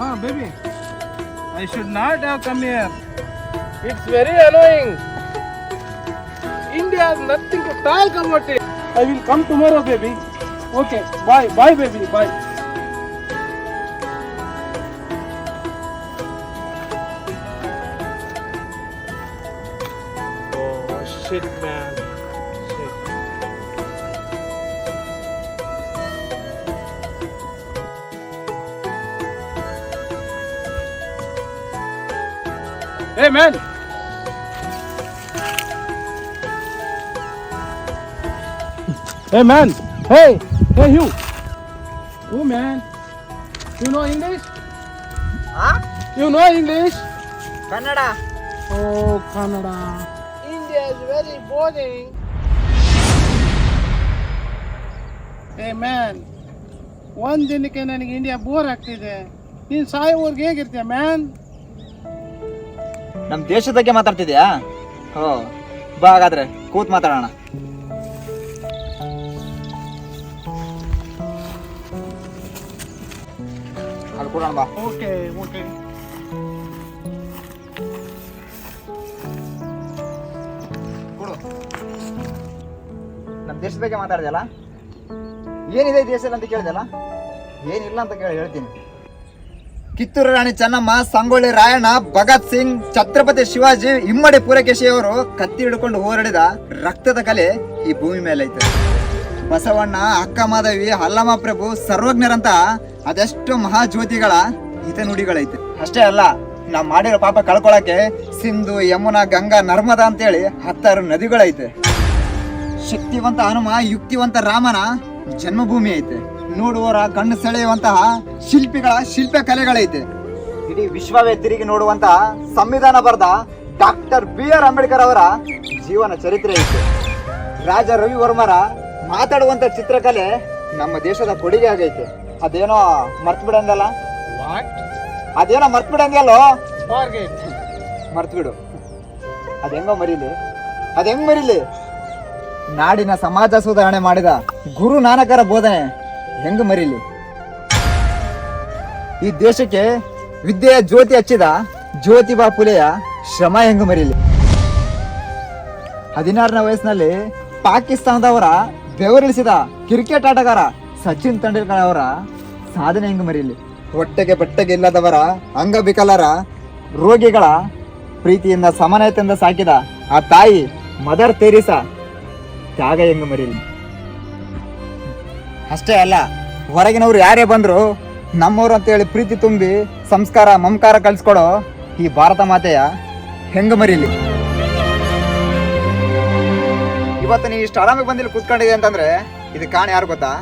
Ah, baby. I should not have come here. It's very annoying. India has nothing to talk about it. I will come tomorrow, baby. Okay, bye, bye, baby, bye. Oh, shit, man. Shit. Hey, man. Hey, man. Hey, hey, you. Oh, man. You know English? You know English? Kannada Oh, Canada. India is very boring. Hey, man. ಒಂದ್ ದಿನಕ್ಕೆ ನನಗೆ India bore ಆಗ್ತಿದೆ ನೀನ್ ಸಾಯೋವರ್ಗೆ ಹೇಗಿರ್ತೀಯ man ನಮ್ಮ ದೇಶದ ಬಗ್ಗೆ ಮಾತಾಡ್ತಿದ್ಯಾ ಹೋ ಬಾ ಹಾಗಾದ್ರೆ ಕೂತ್ ಮಾತಾಡೋಣ ಅಲ್ಲಿ ಕೊಡೋಣ ಬಾ ಓಕೆ ಓಕೆ ಕೊಡು ನಮ್ಮ ದೇಶದ ಬಗ್ಗೆ ಮಾತಾಡಿದೆಲ್ಲ ಏನಿದೆ ದೇಶ ದೇಶದಲ್ಲಿ ಅಂತ ಕೇಳಿದೆಲ್ಲ ಏನಿಲ್ಲ ಅಂತ ಕೇಳಿ ಹೇಳ್ತೀನಿ. ಕಿತ್ತೂರು ರಾಣಿ ಚೆನ್ನಮ್ಮ ಸಂಗೊಳ್ಳಿ ರಾಯಣ್ಣ ಭಗತ್ ಸಿಂಗ್ ಛತ್ರಪತಿ ಶಿವಾಜಿ ಇಮ್ಮಡಿ ಪೂರಕೇಶಿಯವರು ಕತ್ತಿ ಹಿಡ್ಕೊಂಡು ಹೋರಾಡಿದ ರಕ್ತದ ಕಲೆ ಈ ಭೂಮಿ ಮೇಲೆ ಐತೆ ಬಸವಣ್ಣ ಅಕ್ಕ ಮಾಧವಿ ಹಲ್ಲಮ್ಮ ಪ್ರಭು ಸರ್ವಜ್ಞರಂತ ಅದೆಷ್ಟು ಮಹಾಜ್ಯೋತಿಗಳ ಹಿತನುಡಿಗಳೈತೆ. ಅಷ್ಟೇ ಅಲ್ಲ, ನಾವು ಮಾಡಿರೋ ಪಾಪ ಕಳ್ಕೊಳಕ್ಕೆ ಸಿಂಧು, ಯಮುನಾ, ಗಂಗಾ, ನರ್ಮದಾ ಅಂತೇಳಿ ಹತ್ತಾರು ನದಿಗಳೈತೆ. ಶಕ್ತಿವಂತ ಹನುಮ, ಯುಕ್ತಿವಂತ ರಾಮನ ಜನ್ಮಭೂಮಿ ಐತೆ. ನೋಡುವರ ಕಣ್ಣು ಸೆಳೆಯುವಂತಹ ಶಿಲ್ಪಿಗಳ ಶಿಲ್ಪ ಕಲೆಗಳೈತೆ ಇಡೀ ವಿಶ್ವವೇ ತಿರುಗಿ ನೋಡುವಂತಹ ಸಂವಿಧಾನ ಬರೆದ ಡಾಕ್ಟರ್ ಬಿ ಆರ್ ಅಂಬೇಡ್ಕರ್ ಅವರ ಜೀವನ ಚರಿತ್ರೆ ಐತೆ. ರಾಜ ರವಿವರ್ಮರ ಮಾತಾಡುವಂತ ಚಿತ್ರಕಲೆ ನಮ್ಮ ದೇಶದ ಕೊಡುಗೆ ಆಗೈತೆ. ಅದೇನೋ ಮರ್ತ್ ಬಿಡಂಗಲ್ಲ ಅದೇನೋ ಮರ್ತ್ ಬಿಡಂಗಲ್ಲೋ ಫಾರ್ಗೆಟ್ ಮರ್ತ್ ಬಿಡು ಅದ ಹೆಂಗೋ ಮರೀಲಿ? ಮರಿಲಿ ಹೆಂಗ್ ಮರೀಲಿ? ನಾಡಿನ ಸಮಾಜ ಸುಧಾರಣೆ ಮಾಡಿದ ಗುರು ನಾನಕರ ಬೋಧನೆ ಹೆಂಗ್ ಮರೀಲಿ? ಈ ದೇಶಕ್ಕೆ ವಿದ್ಯೆಯ ಜ್ಯೋತಿ ಹಚ್ಚಿದ ಜ್ಯೋತಿಬಾ ಪುಲೆಯ ಶ್ರಮ ಹೆಂಗ್ ಮರೀಲಿ? ಹದಿನಾರನೇ ವಯಸ್ಸಿನಲ್ಲಿ ಪಾಕಿಸ್ತಾನದವರ ಬೆವರಿಳಿಸಿದ ಕ್ರಿಕೆಟ್ ಆಟಗಾರ ಸಚಿನ್ ತೆಂಡೂಲ್ಕರ್ ಅವರ ಸಾಧನೆ ಹೆಂಗ್ ಮರೀಲಿ? ಹೊಟ್ಟೆಗೆ ಬಟ್ಟೆಗೆ ಇಲ್ಲದವರ ಅಂಗವಿಕಲರ ರೋಗಿಗಳ ಪ್ರೀತಿಯಿಂದ ಸಮಾನತೆಯಿಂದ ಸಾಕಿದ ಆ ತಾಯಿ ಮದರ್ ತೆರೀಸಾ ತ್ಯಾಗ ಹೆಂಗ್ ಮರೀಲಿ? ಅಷ್ಟೇ ಅಲ್ಲ, ಹೊರಗಿನವ್ರು ಯಾರೇ ಬಂದ್ರು ನಮ್ಮವ್ರು ಅಂತೇಳಿ ಪ್ರೀತಿ ತುಂಬಿ ಸಂಸ್ಕಾರ, ಮಮಕಾರ ಕಲಿಸ್ಕೊಡೋ ಈ ಭಾರತ ಮಾತೆಯ ಹೆಂಗ ಮರೀಲಿ? ಇವತ್ತು ನೀ ಇಷ್ಟು ಆರಾಮಾಗಿ ಬಂದಿಲ್ಲಿ ಕೂತ್ಕೊಂಡಿದೆ ಅಂತಂದ್ರೆ, ಇದು ಕಾಣ ಯಾರು ಗೊತ್ತಾ?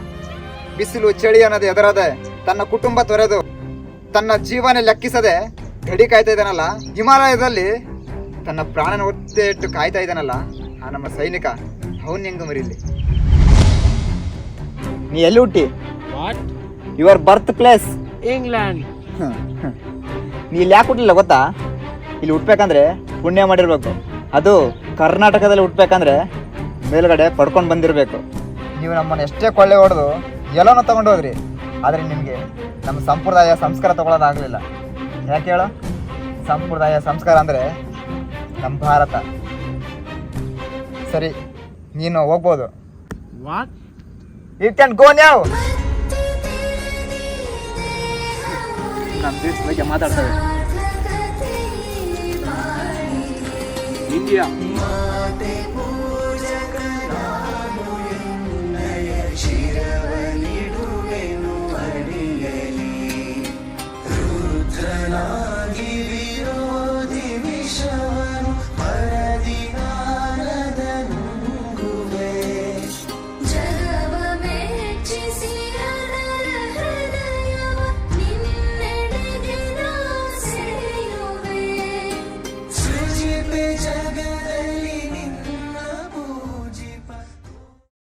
ಬಿಸಿಲು ಚಳಿ ಅನ್ನೋದು ಎದರದೆ ತನ್ನ ಕುಟುಂಬ ತೊರೆದು ತನ್ನ ಜೀವನ ಲೆಕ್ಕಿಸದೆ ಗಡಿ ಕಾಯ್ತಾ ಇದ್ದಾನಲ್ಲ ಹಿಮಾಲಯದಲ್ಲಿ ತನ್ನ ಪ್ರಾಣನ ಒತ್ತೆ ಇಟ್ಟು ಕಾಯ್ತಾ ಇದ್ದಾನಲ್ಲ ಆ ನಮ್ಮ ಸೈನಿಕ ಅವನ್ ಹೆಂಗ ಮರೀಲಿ? ನೀ ಎಲ್ಲಿ ಹುಟ್ಟಿ? What your birth place England ನೀ ಇಲ್ಲಿ ಯಾಕೆ ಹುಟ್ಟಲಿಲ್ಲ ಗೊತ್ತಾ? ಇಲ್ಲಿ ಹುಟ್ಬೇಕಂದ್ರೆ ಪುಣ್ಯ ಮಾಡಿರ್ಬೇಕು. ಅದು ಕರ್ನಾಟಕದಲ್ಲಿ ಹುಟ್ಬೇಕಂದ್ರೆ ಮೇಲ್ಗಡೆ ಪಡ್ಕೊಂಡು ಬಂದಿರಬೇಕು. ನೀವು ನಮ್ಮನ್ನು ಎಷ್ಟೇ ಕೊಳ್ಳೆ ಹೊಡೆದು ಎಲ್ಲನೂ ತಗೊಂಡು ಹೋಗ್ರಿ. ಆದರೆ ನಿಮಗೆ ನಮ್ಮ ಸಂಪ್ರದಾಯ ಸಂಸ್ಕಾರ ತಗೊಳ್ಳೋದಾಗಲಿಲ್ಲ ಯಾಕೆ ಹೇಳೋ? ಸಂಪ್ರದಾಯ ಸಂಸ್ಕಾರ ಅಂದರೆ ನಮ್ಮ ಭಾರತ. ಸರಿ ನೀನು ಹೋಗ್ಬೋದು. What you can go now ನಮ್ಮ ದೇಶದ ಬಗ್ಗೆ ಮಾತಾಡ್ತೇವೆ ಇಂಡಿಯಾ